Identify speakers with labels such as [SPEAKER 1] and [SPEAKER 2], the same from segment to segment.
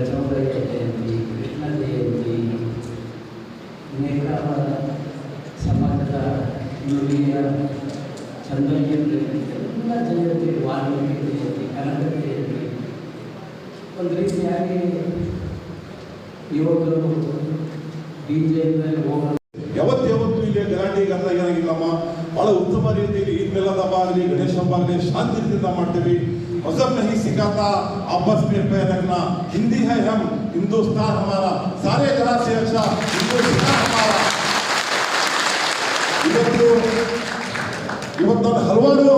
[SPEAKER 1] ಚೌಡಯ್ಯ ಜಯಂತಿ ಕೃಷ್ಣ ಜಯಂತಿ ಸಮಾಜದ ನುಡಿಯ ಜಯಂತಿ ಒಂದು
[SPEAKER 2] ಯಾವತ್ತು ಯಾವತ್ತು ಇಲ್ಲಿ ಗಲಾಟೆ ಗದ್ದಲ ಏನಾಗಿಲ್ಲಮ್ಮ? ಬಹಳ ಉತ್ತಮ ರೀತಿಯಲ್ಲಿ ಈದ್ ಆಗಲಿ, ಗಣೇಶ ಶಾಂತಿ ರೀತಿಯಿಂದ ಮಾಡ್ತೀವಿ मजहब नहीं सिखाता आपस में पैर रखना हिंदी है हम हिंदुस्तान हमारा सारे जगह से अच्छा हिंदुस्तान हमारा ಇವತ್ತು ಇವತ್ತು ನಾನು ಹಲವಾರು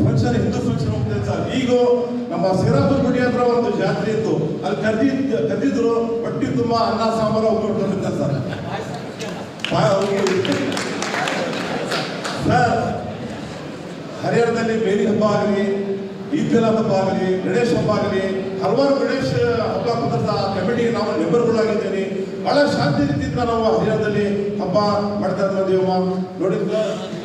[SPEAKER 2] ಫಂಕ್ಷನ್ ಹಿಂದೂ ಫಂಕ್ಷನ್ ಹೋಗ್ತೇನೆ ಸರ್ ಈಗ ನಮ್ಮ ಸಿರಾಪುರ ಗುಡಿ ಹತ್ರ ಒಂದು ಜಾತ್ರೆ ಇತ್ತು ಅಲ್ಲಿ ಕರೆದಿದ್ ಕರೆದಿದ್ರು ಹೊಟ್ಟಿ ತುಂಬ ಅನ್ನ ಸಾಂಬಾರು ಹೋಗ್ಬಿಟ್ಟು ಸರ್ ಸರ್ ಹರಿಹರದಲ್ಲಿ ಬೇಲಿ ಹಬ್ಬ ಆಗಲಿ ಈದ್ ಮಿಲಾದ್ ಹಬ್ಬ ಆಗಲಿ, ಗಣೇಶ ಹಬ್ಬ ಆಗಲಿ, ಹಲವಾರು ಗಣೇಶ ಹಬ್ಬ ಕುರಿತ ಕಮಿಟಿಗೆ ನಾವು ಮೆಂಬರ್ಗಳಾಗಿದ್ದೇನೆ ಬಹಳ ಶಾಂತಿ ರೀತಿಯಿಂದ ನಾವು ಹರಿಯಾಣದಲ್ಲಿ ಹಬ್ಬ ಮಾಡ್ತಾ ಬಂದೀವಮ್ಮ ನೋಡಿದ್ರ?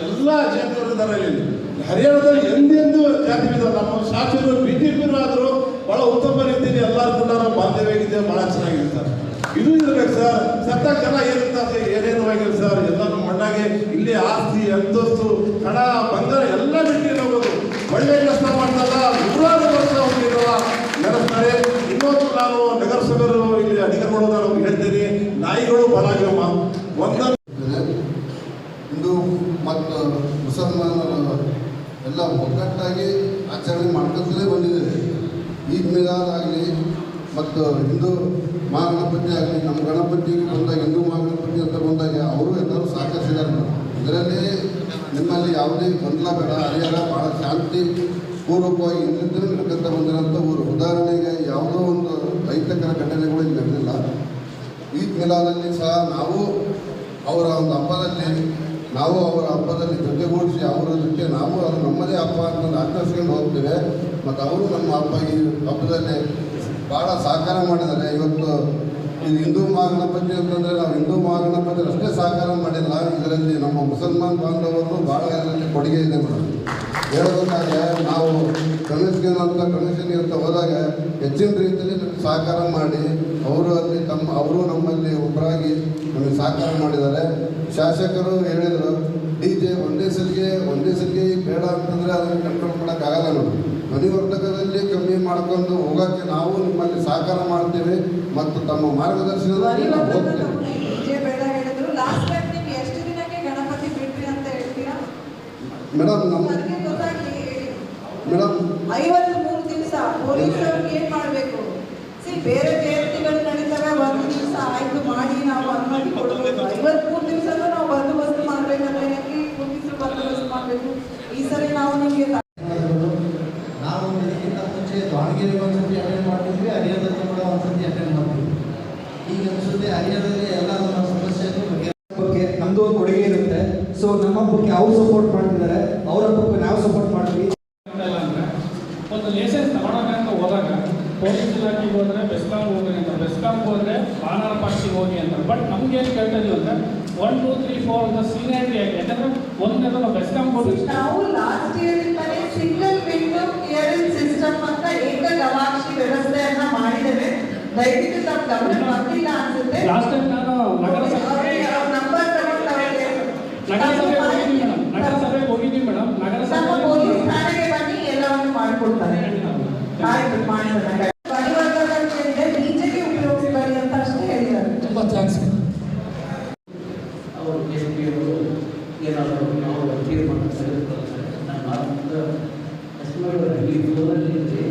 [SPEAKER 2] ಎಲ್ಲ ಜಾತಿಯವರು ಇದ್ದಾರೆ ಇಲ್ಲಿ. ಹರಿಯಾಣದಲ್ಲಿ ಎಂದೆಂದು ಜಾತಿ ಇದ್ದಾರೆ ನಮ್ಮ ಶಾಸಕರು ಬಿಜೆಪಿಯವರು ಆದರೂ ಬಹಳ ಉತ್ತಮ ರೀತಿಯಲ್ಲಿ ಎಲ್ಲರೂ ನಾವು ಬಾಂಧವ್ಯವಿದೆ ಬಹಳ ಚೆನ್ನಾಗಿದೆ ಸರ್. ಇದು ಇರ್ಬೇಕು ಸರ್. ಸತ್ತ ಜನ ಏನಿರ್ತಾರೆ ಏನೇನು ಆಗಿಲ್ಲ ಸರ್. ಎಲ್ಲಾನು ಮಣ್ಣಾಗೆ, ಇಲ್ಲಿ ಆಸ್ತಿ, ಅಂತಸ್ತು, ಹಣ, ಬಂಗಾರ ಒಂದೊಂದು
[SPEAKER 3] ಹಿಂದೂ ಮತ್ತು ಮುಸಲ್ಮಾನರು ಎಲ್ಲ ಒಗ್ಗಟ್ಟಾಗಿ ಆಚರಣೆ ಮಾಡ್ಕೊತಲೇ ಬಂದಿದೆ. ಈದ್ ಮಿಲಾದ್ ಆಗಲಿ ಮತ್ತು ಹಿಂದೂ ಮಹಾಗಣಪತಿ ಆಗಲಿ, ನಮ್ಮ ಗಣಪತಿ ಬಂದಾಗ ಹಿಂದೂ ಮಹಾಗಣಪತಿ ಅಂತ ಬಂದಾಗ ಅವರು ಎಲ್ಲರೂ ಸಹಕರಿಸಿದ್ದಾರೆ. ಇದರಲ್ಲಿ ನಿಮ್ಮಲ್ಲಿ ಯಾವುದೇ ಗೊಂದಲ ಬೇಡ, ಹರಿಹರ ಭಾಳ ಶಾಂತಿ ಪೂರ್ವಕವಾಗಿ ಹಿಂದಿನ ನಡ್ಕೊಂತ ಬಂದಿರೋಂಥ ಊರು. ಉದಾಹರಣೆಗೆ ಯಾವುದೋ ಒಂದು ರೈತಕರ ಘಟನೆಗಳು ಇಲ್ಲಿ ನಡೆದಿಲ್ಲ. ಈದ್ ಮಿಲಾದಲ್ಲಿ ಸಹ ನಾವು ಅವರ ಒಂದು ಹಬ್ಬದಲ್ಲಿ, ನಾವು ಅವರ ಹಬ್ಬದಲ್ಲಿ ಜೊತೆಗೂಡಿಸಿ ಅವರ ಜೊತೆ ನಾವು, ಅದು ನಮ್ಮದೇ ಹಬ್ಬ ಅಂತ ಆಚರಿಸ್ಕೊಂಡು ಹೋಗ್ತೇವೆ. ಮತ್ತು ಅವರು ನಮ್ಮ ಹಬ್ಬ ಈ ಹಬ್ಬದಲ್ಲಿ ಭಾಳ ಸಹಕಾರ ಮಾಡಿದ್ದಾರೆ. ಇವತ್ತು ಇದು ಹಿಂದೂ ಮಹಾಗಣಪತಿ ಅಂತಂದರೆ ನಾವು ಹಿಂದೂ ಮಹಾಗಣಪತಿ ಅಷ್ಟೇ ಸಹಕಾರ ಮಾಡಿಲ್ಲ. ಇದರಲ್ಲಿ ನಮ್ಮ ಮುಸಲ್ಮಾನ್ ಬಾಂಧವರು ಭಾಳ ಇದರಲ್ಲಿ ಕೊಡುಗೆ ಇದೆ ಮೇಡಮ್. ಹೇಳಬೇಕಾದ್ರೆ ನಾವು ಕಮಿಷನ್ ಅಂತ ಗಣೇಶನಿಗೆ ಅಂತ ಹೋದಾಗ ಹೆಚ್ಚಿನ ರೀತಿಯಲ್ಲಿ ಸಹಕಾರ ಮಾಡಿ, ಅವರು ಅಲ್ಲಿ ತಮ್ಮ, ಅವರು ನಮ್ಮಲ್ಲಿ ಒಬ್ಬರಾಗಿ ನಮಗೆ ಸಹಕಾರ ಮಾಡಿದ್ದಾರೆ ಶಾಸಕರು ಹೇಳಿದರು ಡಿ ಜೆ ಒಂದೇ ಸಲಿಗೆ ಒಂದೇ ಸಲಿಗೆ ಬೇಡ ಅಂತಂದರೆ ಅದನ್ನು ಕಂಟ್ರೋಲ್ ಮಾಡೋಕ್ಕಾಗಲ್ಲ ನಾವು ಮನಿವರ್ಧಕದಲ್ಲಿ ಕಮ್ಮಿ ಮಾಡ್ಕೊಂಡು ಹೋಗೋಕ್ಕೆ ನಾವು ನಿಮ್ಮಲ್ಲಿ ಸಹಕಾರ ಮಾಡ್ತೇವೆ ಮತ್ತು ತಮ್ಮ ಮಾರ್ಗದರ್ಶನದಲ್ಲಿ ನಾವು ಹೋಗ್ತೇವೆ. ಮೇಡಮ್ ನಮ್ಮ ಮೇಡಮ್
[SPEAKER 4] ಐವತ್ತು ಮೂರು ದಿವಸ ಪೊಲೀಸವ್ರಿಗೆ ಏನ್ ಮಾಡಬೇಕು? ಸಿ ಬೇರೆ ಒಂದು ದಿವಸ ಆಯ್ತು ಮಾಡಿ ನಾವು ಅನುಮತಿ ಕೊಡಬೇಕು ಐವತ್ ಮೂರು ದಿವಸನೂ ನಾವು ಬಂದೋಬಸ್ತ್ ಮಾಡ್ಬೇಕಂದ್ರೆ ಹೆಂಗೆ ಪೊಲೀಸರು ಬಂದೋಬಸ್ತ್ ಮಾಡ್ಬೇಕು ಈ ಸರಿ ನಾವು ನಿಮಗೆ
[SPEAKER 5] ನಾವು ಮುಂಚೆ ದಾವಣಗೆರೆಗೆ ಒಂದ್ಸತಿ ಅಟೆಂಡ್ ಮಾಡ್ತಿದ್ವಿ ಹರಿಹರದಲ್ಲಿ ಕೂಡ ಒಂದ್ಸತಿ ಅಟೆಂಡ್ ಮಾಡ್ತೀವಿ ಈಗ ಅನಿಸುತ್ತೆ ಎಲ್ಲ ನಮ್ಮ ಸಮಸ್ಯೆಗಳು
[SPEAKER 6] ಬಗ್ಗೆ ನಮ್ದು ಕೊಡುಗೆ ಇರುತ್ತೆ ಸೊ ನಮ್ಮ ಹಬ್ಬಕ್ಕೆ ಅವ್ರು ಸಪೋರ್ಟ್ ಮಾಡ್ತಿದ್ದಾರೆ ಅವ್ರ ಹಬ್ಬಕ್ಕೆ ನಾವು ಸಪೋರ್ಟ್ ಮಾಡ್ತೀವಿ
[SPEAKER 7] ಒಂದು ಹೋದಾಗ ಪೊಲೀಸ್ ಇಲಾಖೆಗೆ ಹೋದ್ರೆ ಬೆಸ್ಕಾಂಗ್ ಹೋಗ್ರಿ ಅಂತ. ಬೆಸ್ಕಾಂಗ್ ಹೋದ್ರೆ ಬಾಣಾರ ಪಾರ್ಟಿಗೆ ಹೋಗಿ ಅಂತ. ಬಟ್ ನಮ್ಗೇನು ಕೇಳ್ತಾ ಇದೀವಿ ಅಂದರೆ ಒನ್ ಟೂ ತ್ರೀ ಫೋರ್ ಅಂತ ಸೀನಿಯಾರಿಟಿ ಆಗಿ ಯಾಕಂದ್ರೆ ಒಂದನೇ ನಾವು ಬೆಸ್ಕಾಂಗ್ ಹೋಗಿ
[SPEAKER 4] ನಾವು ಲಾಸ್ಟ್ ಇಯರ್ ಇಂದ ಸಿಂಗಲ್ ವಿಂಡೋ ಕ್ಲಿಯರೆನ್ಸ್ ಸಿಸ್ಟಮ್ ಅಂತ ಏಕ ಗವಾಕ್ಷಿ ವ್ಯವಸ್ಥೆಯನ್ನು ಮಾಡಿದ್ದೇವೆ. ದಯವಿಟ್ಟು ತಮ್ಮ ಗಮನ ಬರ್ತಿಲ್ಲ ಅನ್ಸುತ್ತೆ?
[SPEAKER 7] ಲಾಸ್ಟ್ ಟೈಮ್ ನಾನು ನಗರಸಭೆ
[SPEAKER 4] ನಂಬರ್ ತಗೊಂಡು
[SPEAKER 7] ನಗರಸಭೆ ಹೋಗಿದ್ದೀನಿ ಮೇಡಮ್. ನಗರಸಭೆಗೆ ಹೋಗಿದ್ದೀನಿ ಮೇಡಮ್. ನಗರಸಭೆ
[SPEAKER 4] ಪೊಲೀಸ್ ಠಾಣೆಗೆ ಬನ್ನಿ ಎಲ್ಲವನ್ನು ಮಾಡಿಕೊಡ್ತಾರೆ.
[SPEAKER 7] ತುಂಬ ಥ್ಯಾಂಕ್ಸ್
[SPEAKER 1] ಅವರು ಕೆ ಪಿ ಅವರು ಏನಾದರೂ ನಾವು ತೀರ್ಮಾನ ತೆಗೆದುಕೊಳ್ತಾರೆ ನಾನು ಆದ್ರಿಂದ ಲಕ್ಷ್ಮಣ ಈ ಫ್ಲೋರಲ್ಲಿ ಇದ್ದರೆ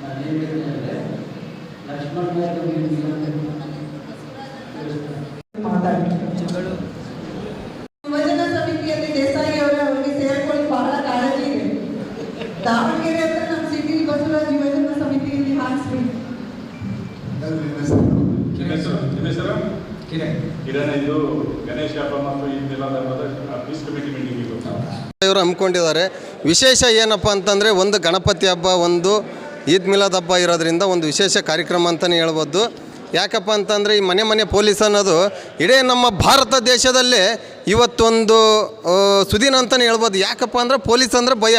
[SPEAKER 1] ನಾನು ಏನು ಹೇಳಿದೆ ಅಂದರೆ ಲಕ್ಷ್ಮಣ
[SPEAKER 4] ಮಾತಾಡಿ ಯುವಜನ ಸಮಿತಿಯಲ್ಲಿ ದೇಸಾಯಿ ಅವರೇ ಅವರಿಗೆ ಸೇರ್ಕೊಳ್ಳಿ ಬಹಳ ಕಾಳಜಿ ಇದೆ ದಾವಣಗೆರೆ ಹತ್ರ ನಮ್ಮ ಸಿಟಿ ಬಸವರಾಜ್ ಯುವಜನ ಸಮಿತಿಯಲ್ಲಿ ಹಾರಿಸ್ಬೇಕು
[SPEAKER 8] ನಿಮ್ಮ ಹೆಸರು ನಿಮ್ಮ ಹೆಸರು ಕಿರಣ್ ಇದು ಗಣೇಶ ಹಬ್ಬ ಮತ್ತು ಈ ಮಿಲಾದ್ ಹಬ್ಬದ ಪೀಸ್ ಕಮಿಟಿ ಮೀಟಿಂಗ್ ಇದು
[SPEAKER 9] ಇವರು ಹಮ್ಮಿಕೊಂಡಿದ್ದಾರೆ. ವಿಶೇಷ ಏನಪ್ಪ ಅಂತಂದರೆ ಒಂದು ಗಣಪತಿ ಹಬ್ಬ ಒಂದು ಈದ್ ಮಿಲಾದ್ ಹಬ್ಬ ಇರೋದ್ರಿಂದ ಒಂದು ವಿಶೇಷ ಕಾರ್ಯಕ್ರಮ ಅಂತಲೇ ಹೇಳ್ಬೋದು. ಯಾಕಪ್ಪ ಅಂತಂದರೆ ಈ ಮನೆ ಮನೆ ಪೊಲೀಸ್ ಅನ್ನೋದು ಇಡೀ ನಮ್ಮ ಭಾರತ ದೇಶದಲ್ಲೇ ಇವತ್ತೊಂದು ಸುದೀನ ಅಂತಲೇ ಹೇಳ್ಬೋದು. ಯಾಕಪ್ಪ ಅಂದ್ರೆ ಪೊಲೀಸ್ ಅಂದರೆ ಭಯ.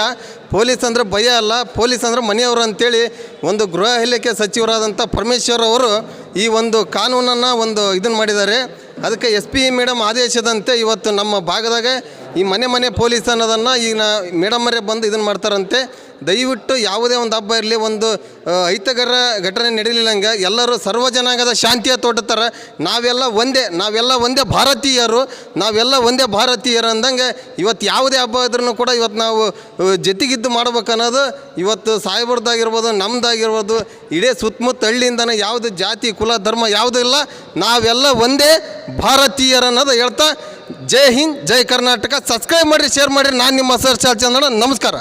[SPEAKER 9] ಪೊಲೀಸ್ ಅಂದರೆ ಭಯ ಅಲ್ಲ. ಪೊಲೀಸ್ ಅಂದರೆ ಮನೆಯವರು ಅಂತೇಳಿ ಒಂದು ಗೃಹ ಇಲಾಖೆ ಸಚಿವರಾದಂಥ ಪರಮೇಶ್ವರ್ ಅವರು ಈ ಒಂದು ಕಾನೂನನ್ನು ಒಂದು ಇದನ್ನು ಮಾಡಿದ್ದಾರೆ. ಅದಕ್ಕೆ ಎಸ್ ಪಿ ಮೇಡಮ್ ಆದೇಶದಂತೆ ಇವತ್ತು ನಮ್ಮ ಭಾಗದಾಗ ಈ ಮನೆ ಮನೆ ಪೊಲೀಸ್ ಅನ್ನೋದನ್ನು ಈಗ ನಾ ಮೇಡಮರೇ ಬಂದು ಇದನ್ನು ಮಾಡ್ತಾರಂತೆ. ದಯವಿಟ್ಟು ಯಾವುದೇ ಒಂದು ಹಬ್ಬ ಇರಲಿ, ಒಂದು ಐತಗರ ಘಟನೆ ನಡೀಲಿಲ್ಲಂಗೆ ಎಲ್ಲರೂ ಸರ್ವ ಜನಾಂಗದ ಶಾಂತಿಯ ತೋಟತರ ನಾವೆಲ್ಲ ಒಂದೇ ನಾವೆಲ್ಲ ಒಂದೇ ಭಾರತೀಯರು, ನಾವೆಲ್ಲ ಒಂದೇ ಭಾರತೀಯರು ಅಂದಂಗೆ ಇವತ್ತು ಯಾವುದೇ ಹಬ್ಬ ಇದ್ರೂ ಕೂಡ ಇವತ್ತು ನಾವು ಜೊತೆಗಿದ್ದು ಮಾಡ್ಬೇಕನ್ನೋದು ಇವತ್ತು ಸಾಹೇಬ್ರದ್ದಾಗಿರ್ಬೋದು ನಮ್ಮದಾಗಿರ್ಬೋದು ಇಡೀ ಸುತ್ತಮುತ್ತ ಹಳ್ಳಿಯಿಂದನೇ ಯಾವುದು ಜಾತಿ, ಕುಲ, ಧರ್ಮ ಯಾವುದೂ ಇಲ್ಲ, ನಾವೆಲ್ಲ ಒಂದೇ ಭಾರತೀಯರು ಅನ್ನೋದು ಹೇಳ್ತಾ ಜೈ ಹಿಂದ್ ಜೈ ಕರ್ನಾಟಕ. ಸಬ್ಸ್ಕ್ರೈಬ್ ಮಾಡಿರಿ ಶೇರ್ ಮಾಡಿರಿ. ನಾನು ನಿಮ್ಮ ಸರ್ ಚಾಲ್ ಚಂದ್ರ ನಮಸ್ಕಾರ.